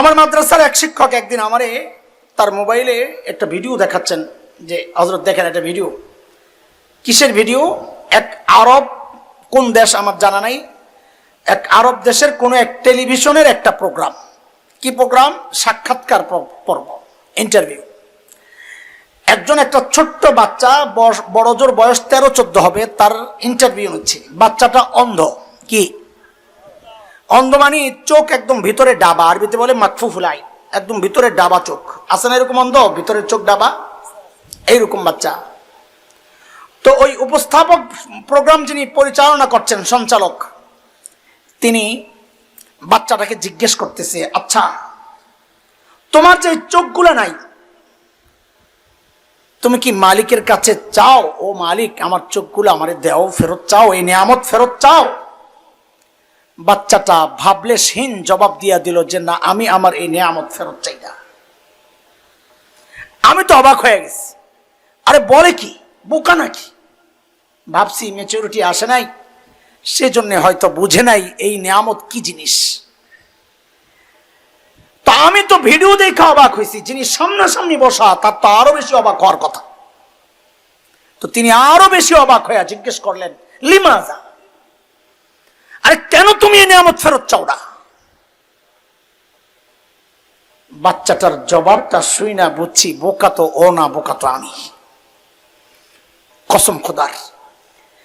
আমার মাদ্রাসার এক শিক্ষক একদিন আমারে তার মোবাইলে একটা ভিডিও দেখাচ্ছেন যে হজরত দেখেন একটা ভিডিও। কিসের ভিডিও? এক আরব কোন দেশ আমার জানা নাই। এক আরব দেশের কোনো এক টেলিভিশনের একটা প্রোগ্রাম। কি প্রোগ্রাম? সাক্ষাৎকার পর্ব, ইন্টারভিউ। একজন একটা ছোট্ট বাচ্চা বড় জোর বয়স তেরো, চোদ্দ হবে, তার ইন্টারভিউ হচ্ছে বাচ্চাটা অন্ধ। কি? অন্ধ মানে চোখ একদম ভিতরে ডাবা, আরবিতে বলে মাকফু ফুলাই একদম ভিতরে ডাবা চোখ। আছে না এরকম অন্ধ? ভিতরের চোখ ডাবা? এইরকম বাচ্চা। তো ওই উপস্থাপক প্রোগ্রাম যিনি পরিচালনা করছেন, সঞ্চালক, তিনি বাচ্চাটাকে জিজ্ঞেস করতেছে আচ্ছা তোমার যে চোখগুলো নাই, তুমি কি মালিকের কাছে চাও? ও মালিক, আমার চোখগুলো আমারে দেও, ফেরত চাও, এই নিয়ামত ফেরত চাও? বাচ্চাটা ভাবলেশহীন জবাব দিয়া দিল যে, না, আমি আমার এই নিয়ামত ফেরত চাই না। আমি তো অবাক হয়ে গেছি। আরে বলে কি? বোকা নাকি? ভাবছি মেচুরিটি আসে নাই, সেজন্য হয়তো বুঝে নাই এই নিয়ামত কি জিনিস। তা আমি তো ভিডিও দেখে অবাক হয়েছি, যিনি সামনাসামনি বসা, তার তো আরও বেশি অবাক হওয়ার কথা। তো তিনি আরও বেশি অবাক হয়ে জিজ্ঞেস করলেন, লিমাজা? কেন তুমি এই নিয়ামত ফেরত চাও না? বাচ্চাটার জবাবটা শুই না বুঝছি, বোকা তো ও না, বোকা তো আমি। কসম খোদার।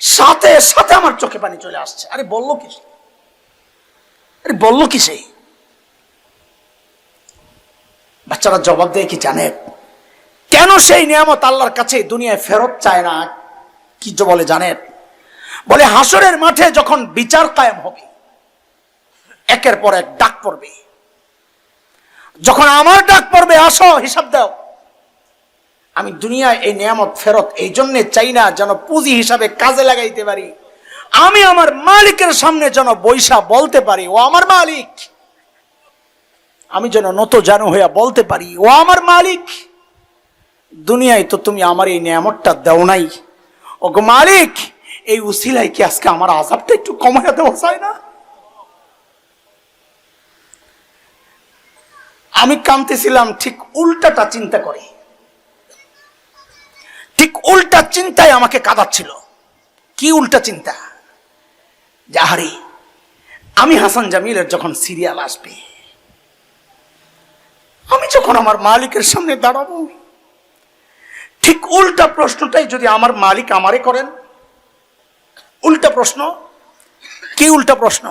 সাথে সাথে আমার চোখে পানি চলে আসছে। আরে বলল কি আরে বলল কি সে? বাচ্চারা জবাব দেয় কি জানে? কেন সেই নিয়ামত আল্লাহর কাছে দুনিয়ায় ফেরত চায় না? কি বলে জানেন বলে, হাসরের মাঠে যখন বিচার কায়েম হবে, একের পর এক ডাক পড়বে। যখন আমার ডাক পড়বে, আসো, হিসাব দাও। আমি দুনিয়ায় এই নিয়ামত ফেরত এই জন্যে চাই না যেন পুঁজি হিসাবে কাজে লাগাইতে পারি। আমি আমার মালিকের সামনে যেন বৈশা বলতে পারি, ও আমার মালিক। আমি যেন নত জানু হইয়া বলতে পারি, ও আমার মালিক। দুনিয়ায় তো তুমি আমার এই নিয়ামতটা দেও নাই। ও মালিক এই উসিলাই কি আজকে আমার আজাবটা একটু কমাইয়া দেওয়া যায় না? আমি কামতেছিলাম ঠিক উল্টাটা চিন্তা করে। ঠিক উল্টা চিন্তায় আমাকে কাঁদাচ্ছিল। কি উল্টা চিন্তা? যাহারে আমি হাসান জামিলের যখন সিরিয়াল আসবে, আমি যখন আমার মালিকের সামনে দাঁড়াবো, ঠিক উল্টা প্রশ্নটাই যদি আমার মালিক আমারে করেন উল্টা প্রশ্ন। কি উল্টা প্রশ্ন?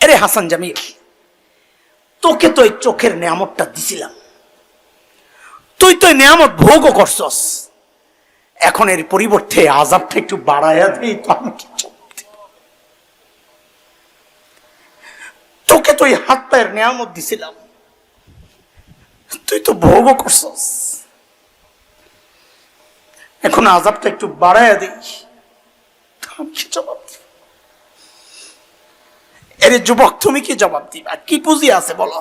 এরে হাসান জামিল, তোকে তো এই চোখের নিয়ামতটা দিছিলাম। তুই তো নিয়ামত ভোগও করছস। এখন এর পরিবর্তে আজাবটা একটু বাড়াইয়া দিই তো আমি? তোকে তো এই হাত পায়ের নিয়ামত দিছিলাম। তুই তো ভোগও করছস। এখন আজাবটা একটু বাড়াইয়া দিই তো আমি কি জবাব দিব? এরে যুবক, তুমি কি জবাব দিবা? কি পুঁজি আছে বলো?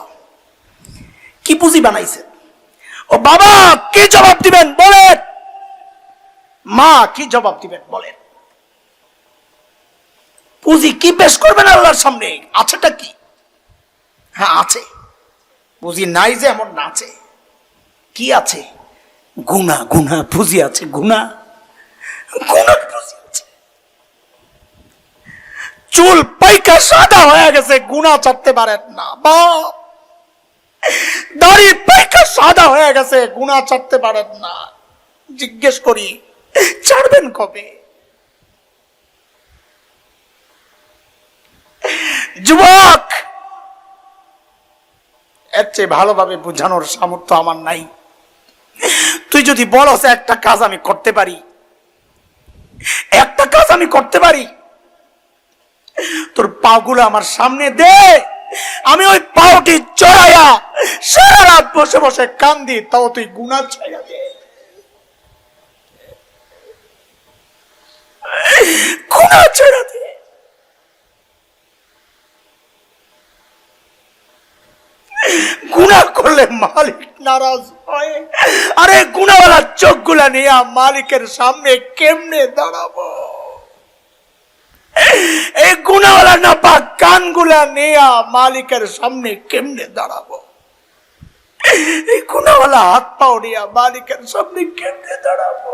কি পুঁজি বানাইছে? ও বাবা, কি জবাব দিবেন বলেন? মা, কি জবাব দিবেন বলেন? পুঁজি কি পেশ করবেন আল্লাহর সামনে? আছেটা কি? হ্যাঁ আছে। পুঁজি নাই যে এমন না আছে। কি আছে? গুনা গুনা পুঁজি আছে গুনা গুনার পুঁজি। চুল পাইকা সাদা হয়ে গেছে গুনা চাপতে পারেন না বাপ দাড়ি পাইকা সাদা হয়ে গেছে গুনা চাপতে পারেন না। জিজ্ঞেস করি, ছাড়বেন কবে? যুবক, এর চেয়ে ভালোভাবে বোঝানোর সামর্থ্য আমার নাই। তুই যদি বলস, একটা কাজ আমি করতে পারি। একটা কাজ আমি করতে পারি। তোর পাগুলো আমার সামনে দে। আমি ওই পাওটি চড়াইয়া সারা রাত বসে বসে কান্দি, তাও তুই গুণা ছাইয়া দে। গুণা ছেড়া দে। গুণা করলে মালিক নারাজ হয়। আরে গুণাওয়ালা চোখগুলা নিয়ে মালিকের সামনে কেমনে দাঁড়াবো? এই গুণাওয়ালা নাপা কানগুলা নিয়ে মালিকের সামনে কেমনে দাঁড়াবো? এই গুণাওয়ালা হাত পাও নিয়ে মালিকের সামনে কেমনে দাঁড়াবো?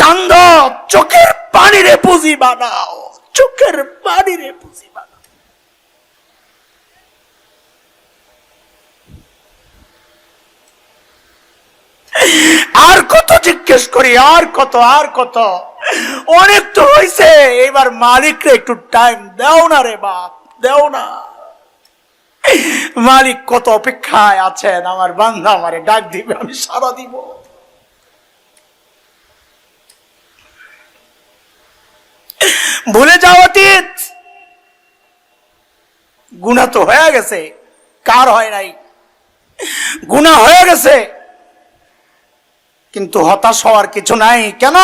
কান্দ, চোখের পানিরে পুঁজি বানাও, চোখের পানিরে পুঁজি আর কত জিজ্ঞেস করি, আর কত আর কত? অনেক তো হয়েছে এবার মালিকরে একটু টাইম দাও না রে বাপ, দাও না। মালিক কত অপেক্ষায় আছেন, আমার বান্ধা আমারে ডাক দিবে, আমি সারা দিব। ভুলে যাও অতীত। গুণা তো হয়ে গেছে, কার হয় নাই? গুণা হয়ে গেছে। কিন্তু হতাশ হওয়ার কিছু নাই। কেন?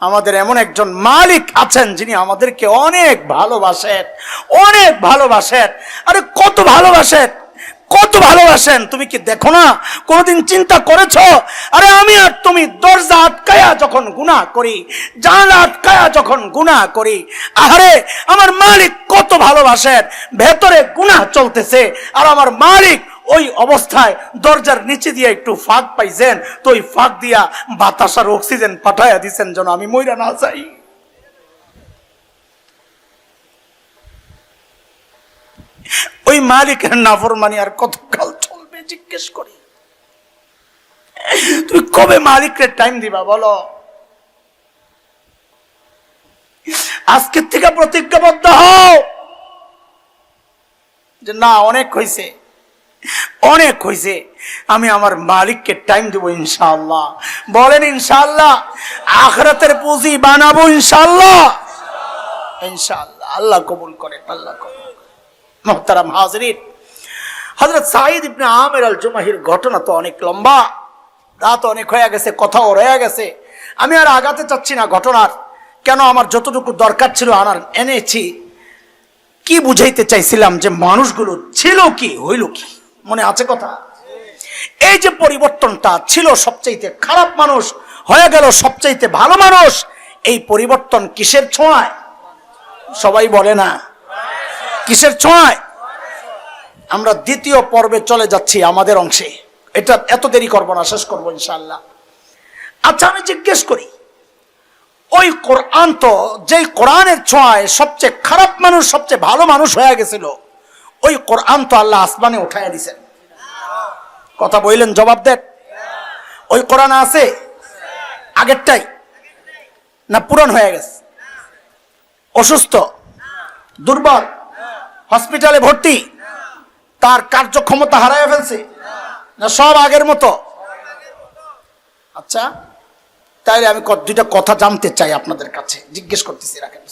আমাদের এমন একজন মালিক আছেন যিনি আমাদেরকে অনেক ভালোবাসেন অনেক ভালোবাসেন। আরে, কত ভালোবাসেন কত ভালোবাসেন। তুমি কি দেখো না? কোনোদিন চিন্তা করেছ? আরে, আমি আর তুমি দরজা আটকায়া যখন গুনাহ করি, জানলা আটকায়া যখন গুনাহ করি আরে আমার মালিক কত ভালোবাসেন। ভেতরে গুনাহ চলতেছে, আর আমার মালিক ওই অবস্থায় দরজার নিচে দিয়ে একটু ফাঁক পাইছেন, তো ওই ফাঁক দিয়া বাতাসার অক্সিজেন পাঠাইয়া দিছেন যেন আমি মইরা না যাই। ওই মালিকের নাফরমানি আর কতকাল চলবে জিজ্ঞেস করি। তুমি কবে মালিকের টাইম দিবা বলো? আজকের থেকে প্রতিজ্ঞাবদ্ধ হও। যে না, অনেক হয়েছে অনেক হয়েছে আমি আমার মালিককে টাইম দেবো ইনশাল্লাহ বলেন ইনশাল্লাহ আখরাতের পুঁজি বানাবো ইনশাল্লাহ ইনশাআল্লাহ, আল্লাহ কবুল করেন, আল্লাহ কবুল। মোহতারাম হাজরিন হজরত সাঈদ ইবনে আমের আল জুমাহির ঘটনা তো অনেক লম্বা। রাত অনেক হয়ে গেছে, কথাও রয়ে গেছে। আমি আর আগাতে চাচ্ছি না ঘটনার। কেন আমার যতটুকু দরকার ছিল আনার এনেছি। কি বুঝাইতে চাইছিলাম যে মানুষগুলো ছিল কি, হইল কি? মনে আছে কথা? এই যে পরিবর্তনটা ছিল সবচাইতে খারাপ মানুষ, হয়ে গেল সবচাইতে ভালো মানুষ, এই পরিবর্তন কিসের ছোঁয়ায়? সবাই বলে না। কিসের ছোঁয়ায়? আমরা দ্বিতীয় পর্বে চলে যাচ্ছি আমাদের অংশে। এটা এত দেরি করব না, শেষ করব ইনশাল্লাহ আচ্ছা আমি জিজ্ঞেস করি, ওই কোরআন তো যেই কোরআনের ছোঁয়ায় সবচেয়ে খারাপ মানুষ, সবচেয়ে ভালো মানুষ হয়ে গেছিল ওই কোরআন তো আল্লাহ আসমানে উঠাইয়া দিছেন কথা বললেন জবাব দেন। ওই কোরআন আছে, আগেরটাই, না পুরান হয়ে গেছে। অসুস্থ, দুর্বল, হসপিটালে ভর্তি, তার কার্যক্ষমতা হারায় ফেলছে, না সব আগের মতো। আচ্ছা তাইলে আমি দুইটা কথা জানতে চাই আপনাদের কাছে, জিজ্ঞেস করতেছি রাখেন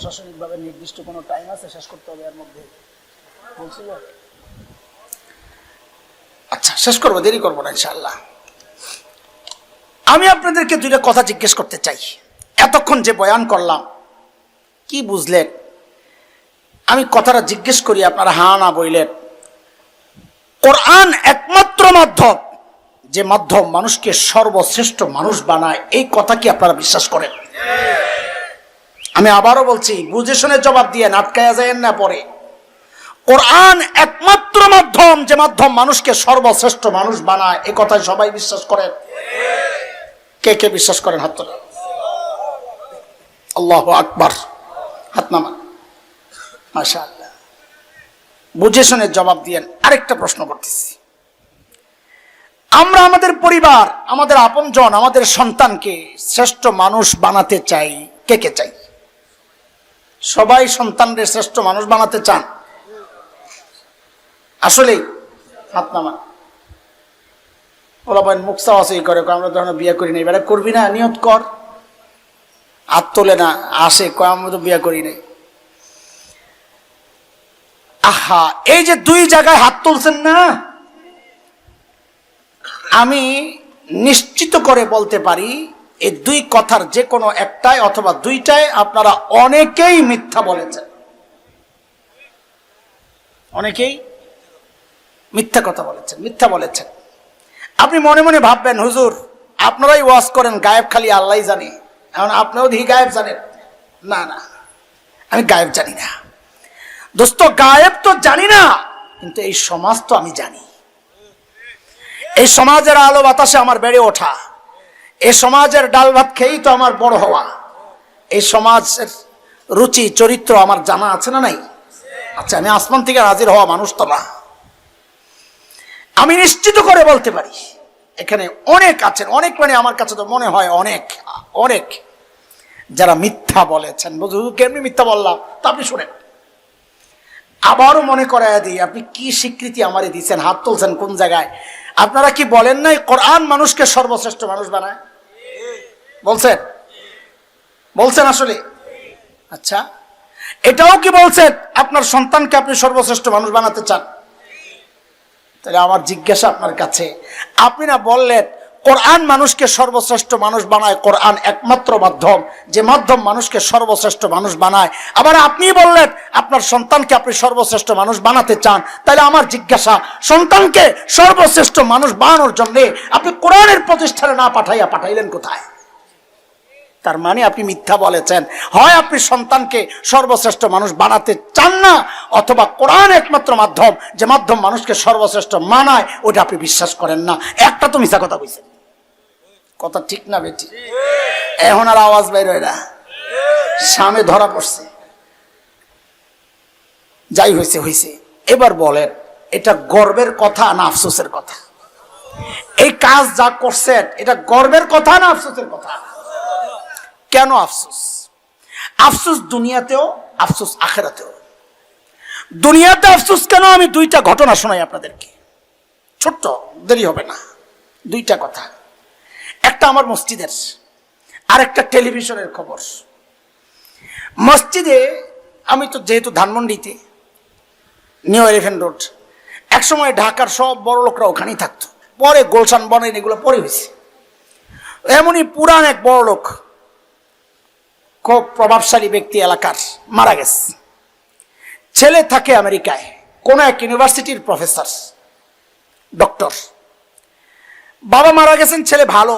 প্রশাসনিকভাবে নির্দিষ্ট কোনো টাইম আছে, শেষ করতে হবে এর মধ্যে। বলছিল? আচ্ছা শেষ করব, দেরি করব না ইনশাআল্লাহ। আমি আপনাদেরকে দুইটা কথা জিজ্ঞেস করতে চাই। এতক্ষণ যে বয়ান করলাম, কি বুঝলেন? আমি কথাটা জিজ্ঞেস করি, আপনারা হা না বইলেন। কোরআন একমাত্র মাধ্যম যে মাধ্যম মানুষকে সর্বশ্রেষ্ঠ মানুষ বানায়, এই কথা কি আপনারা বিশ্বাস করেন? আমি আবারও বলছি, বুঝে শুনে জবাব দিয়ে নাটকায়া যায় না পরে। কোরআন একমাত্র মাধ্যম যে মাধ্যম মানুষকে সর্বশ্রেষ্ঠ মানুষ বানায় এই কথায় সবাই বিশ্বাস করেন। কে কে বিশ্বাস করেন হাত তোলা আল্লাহ আকবার, হাত নামান। বুঝে শুনে জবাব দিয়েন, আরেকটা প্রশ্ন করতেছি। আমরা আমাদের পরিবার, আমাদের আপনজন, আমাদের সন্তানকে শ্রেষ্ঠ মানুষ বানাতে চাই, কে কে চাই? সবাই সন্তানদের শ্রেষ্ঠ মানুষ বানাতে চান। আসলেই হাত নামান। ওলা মুখ চাওয়াচাই করে আমরা তখন বিয়ে করি নাই। এবারে করবি না, নিয়ত কর। হাত তোলে না, আসে, কয়, আমরা তো বিয়ে করি নাই। আহা, এই যে দুই জায়গায় হাত তুলছেন না, আমি নিশ্চিত করে বলতে পারি এই দুই কথার যে কোনো একটাই অথবা দুইটাই আপনারা অনেকেই মিথ্যা বলেছেন। অনেকেই মিথ্যা কথা বলেছেন, মিথ্যা বলেছেন। আপনি মনে মনে ভাববেন, হুজুর, আপনারাই ওয়াজ করেন, গায়েব খালি আল্লাহ জানে। এখন আপনিও দেখি গায়েব জানেন। না না, আমি গায়েব জানি না। দোস্ত, গায়েব তো জানি না, কিন্তু এই সমাজ তো আমি জানি। এই সমাজের আলো বাতাসে আমার বেড়ে ওঠা। এই সমাজের ডাল ভাত খেয়েই তো আমার বড় হওয়া। এই সমাজের রুচি, চরিত্র আমার জানা আছে না নাই? আচ্ছা আমি আসমান থেকে হাজির হওয়া মানুষ তো না। আমি নিশ্চিত করে বলতে পারি, এখানে অনেক আছেন, অনেক মানে আমার কাছে তো মনে হয় অনেক অনেক যারা মিথ্যা বলেছেন। কেমনি মিথ্যা বললাম? তা আপনি শুনেন। আবারও মনে করায় দিই, আপনি কি স্বীকৃতি আমারে দিচ্ছেন হাত তুলছেন কোন জায়গায়? আপনারা কি বলেন নাই? কোরআন মানুষকে সর্বশ্রেষ্ঠ মানুষ বানায়? বলছেন? বলছেন আসলে? আচ্ছা। এটাও কি বলছেন? আপনার সন্তানকে আপনি সর্বশ্রেষ্ঠ মানুষ বানাতে চান? তাহলে আমার জিজ্ঞাসা আপনার কাছে। আপনি না বললেন, কোরআন মানুষকে সর্বশ্রেষ্ঠ মানুষ বানায়, কোরআন একমাত্র মাধ্যম। যে মাধ্যম মানুষকে সর্বশ্রেষ্ঠ মানুষ বানায়। আবার আপনি বললেন, আপনার সন্তানকে আপনি সর্বশ্রেষ্ঠ মানুষ বানাতে চান। তাহলে আমার জিজ্ঞাসা, সন্তানকে সর্বশ্রেষ্ঠ মানুষ বানানোর জন্যে আপনি কোরআনের প্রতিষ্ঠানে না পাঠাইয়া পাঠাইলেন কোথায়? তার মানে আপনি মিথ্যা বলেছেন। হয় আপনি সন্তানকে সর্বশ্রেষ্ঠ মানুষ বানাতে চান না, অথবা কোরআন একমাত্র মাধ্যম, যে মাধ্যম মানুষকে সর্বশ্রেষ্ঠ মানায় ওটা আপনি বিশ্বাস করেন না। একটা তো মিথ্যা কথা কইছেন। কথা ঠিক না বেটি? এখন আর আওয়াজ হয় না। সামনে ধরা পড়ছে। যাই হয়েছে হয়েছে এবার বলেন, এটা গর্বের কথা না আফসোসের কথা? এই কাজ যা করছেন, এটা গর্বের কথা না আফসোসের কথা? কেন আফসোস? আফসোস দুনিয়াতেও, আফসোস আখেরাতেও। দুনিয়াতে আফসোস কেন? আমি দুইটা ঘটনা শোনাই আপনাদেরকে। ছোট্ট, দেরি হবে না। দুইটা কথা। একটা আমার মসজিদের আর একটা টেলিভিশনের খবর। মসজিদে, আমি তো যেহেতু ধানমন্ডিতে, নিউ এলিফেন্ট রোড, একসময় ঢাকার সব বড় লোকরা ওখানেই থাকতো। পরে গোলশান, বনেন এগুলো পরে হয়েছে। এমনই পুরান এক বড় লোক খুব প্রভাবশালী ব্যক্তি এলাকার, মারা গেছে। ছেলে থাকে আমেরিকায়, কোন এক ইউনিভার্সিটির প্রফেসর, ডক্টর। বাবা মারা গেছেন, ছেলে ভালো,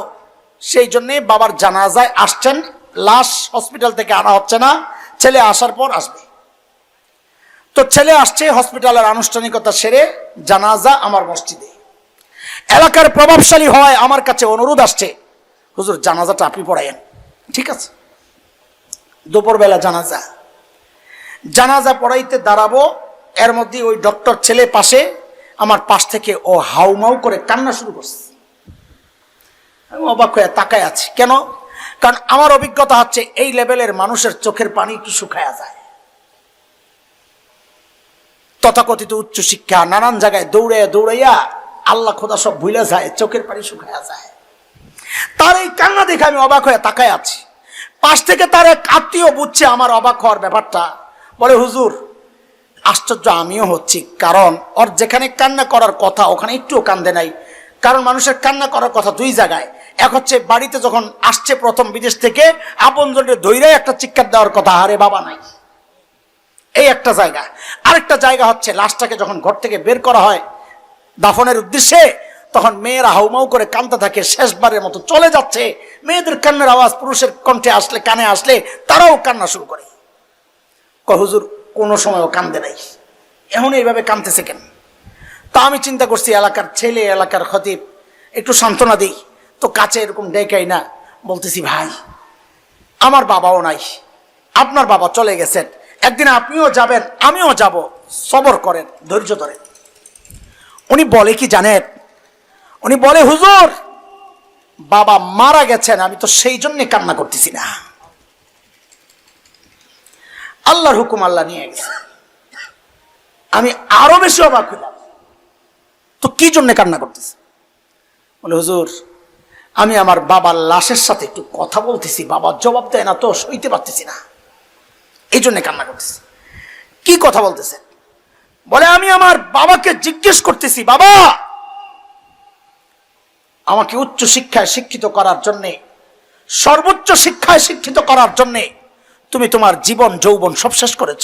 সেই জন্যে বাবার জানাজায় আসছেন, লাশ হসপিটাল থেকে আনা হচ্ছে না, ছেলে আসার পর আসবে। তো ছেলে আসছে হসপিটালের আনুষ্ঠানিকতা সেরে জানাজা আমার মসজিদে। এলাকার প্রভাবশালী হয় আমার কাছে অনুরোধ আসছে, হুজুর, জানাজাটা আপনি পড়াইয়েন, ঠিক আছে? দুপুরবেলা জানাজা। জানাজা পড়াইতে দাঁড়াবো, এর মধ্যে ওই ডক্টর ছেলে পাশে, আমার পাশ থেকে ও হাউমাউ করে কান্না শুরু করছে। আমি অবাক হয়ে তাকায় আছি। কেন? কারণ আমার অভিজ্ঞতা হচ্ছে এই লেভেলের মানুষের চোখের পানি একটু শুকায়া যায়। তথাকথিত উচ্চ শিক্ষা, নানান জায়গায় দৌড়াইয়া দৌড়াইয়া আল্লাহ খোদা সব ভুলে যায়, চোখের পানি শুকায়া যায়। তার এই কান্না দেখে আমি অবাক হয়ে তাকায় আছি। পাশ থেকে তার এক আত্মীয় বুঝছে আমার অবাক হওয়ার ব্যাপারটা। বলে, হুজুর, আশ্চর্য, আমিও হচ্ছি। কারণ ওর যেখানে কান্না করার কথা, ওখানে একটুও কান্দে নাই। কারণ মানুষের কান্না করার কথা দুই জায়গায়। এক হচ্ছে বাড়িতে যখন আসছে প্রথম বিদেশ থেকে আপন জনের ধৈর্য একটা চিৎকার দেওয়ার কথা, আরে বাবা, নাই। এই একটা জায়গা। আরেকটা জায়গা হচ্ছে, লাশটাকে যখন ঘর থেকে বের করা হয়, দাফনের উদ্দেশ্যে তখন মেয়েরা হাউমাউ করে কানতে থাকে, শেষবারের মতো চলে যাচ্ছে। মেয়েদের কান্নার আওয়াজ পুরুষের কণ্ঠে আসলে, কানে আসলে, তারাও কান্না শুরু করে। হুজুর, কোনো সময়ও কান্দে নাই। এখন এইভাবে কানতেছে কেন? তা আমি চিন্তা করছি, এলাকার ছেলে, এলাকার খতিব, একটু সান্ত্বনা দিই। তো কাছে এরকম ডেকাই না, বলতেছি, ভাই, আমার বাবাও নাই। আপনার বাবা চলে গেছেন। একদিন আপনিও যাবেন, আমিও যাব। সবর করেন, ধৈর্য ধরেন। উনি বলে কি জানেন? উনি বলে, হুজুর, বাবা মারা গেছেন, আমি তো সেই জন্যে কান্না করতেছি না। আল্লাহর হুকুম আল্লাহ নিয়ে গেছে। আমি আরও বেশি অবাক হইলাম। তো কি জন্য কান্না করতেছি? বলে, হুজুর, আমি আমার বাবার লাশের সাথে একটু কথা বলতেছি বাবা জবাব দেয় না তো, সইতে পারতেছি না। এই জন্য কান্না করতেছি। কি কথা বলতেছে? বলে, আমি আমার বাবাকে জিজ্ঞেস করতেছি, বাবা আমাকে উচ্চ শিক্ষায় শিক্ষিত করার জন্যে, সর্বোচ্চ শিক্ষায় শিক্ষিত করার জন্যে তুমি তোমার জীবন, যৌবন সব শেষ করেছ।